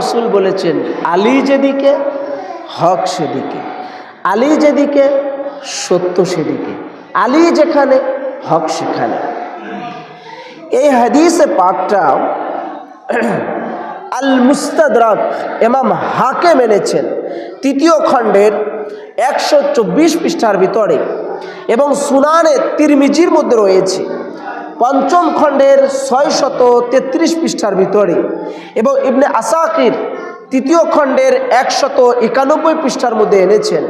রসুল বলেছেন, আলী যেদিকে, হক সেদিকে। আলী যেদিকে, সত্য সেদিকে। আলী যেখানে, হক সেখানে। এই হাদিসে পাকটা আল মুস্তাদরাক এমাম হাকে মেনেছেন তৃতীয় খণ্ডের একশো চব্বিশ পৃষ্ঠার ভিতরে এবং সুনানে তিরমিজির মধ্যে রয়েছে। পঞ্চম খণ্ডের ছয় শত তেত্রিশ পৃষ্ঠার ভিতরে এবং ইবনে আসাকির তৃতীয় খণ্ডের একশত একানব্বই পৃষ্ঠার মধ্যে এনেছেন।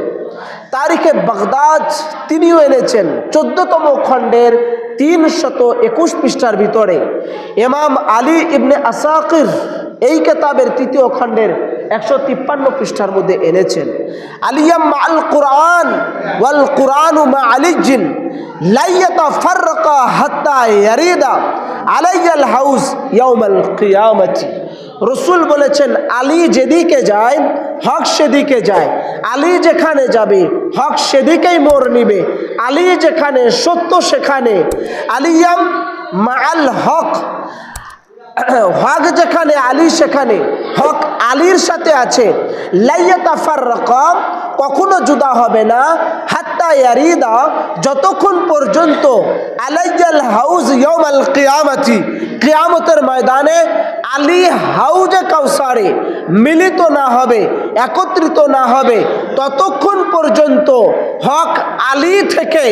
তারিখে বাগদাদ তিনিও এনেছেন। চোদ্দতম খণ্ডের তিন শত একুশ পৃষ্ঠার ভিতরে এমাম আলী ইবনে আসাকির এই কেতাবের তৃতীয় খণ্ডের একশো তিপ্পান্ন পৃষ্ঠার মধ্যে এনেছেন। আলিয়াম আল কোরআন ওয়াল কোরআন আলিজিন আলাইয়াল রসুল বলেছেন, আলী যেদিকে যায়, হক সেদিকে যায়। আলী যেখানে যাবে, হক সেদিকেই মোর নিবে। আলী যেখানে, সত্য সেখানে। আলিয়াম মাল হক হক যেখানে, আলী সেখানে। হক আলীর সাথে আছে। লাইয়া লাইয়াতাফার রকম কখনো জুদা হবে না। ইয়ারিদা, যতক্ষণ পর্যন্ত আলাইয়াল হাউজ ইয়মাল কিয়ামতি, কিয়ামতের ময়দানে আলী হাউজে কাউসারে মিলিত না হবে, একত্রিত না হবে, ততক্ষণ পর্যন্ত হক আলী থেকে,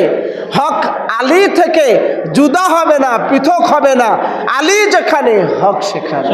হক আলী থেকে জুদা হবে না, পৃথক হবে না। আলী যেখানে, হক সেখানে।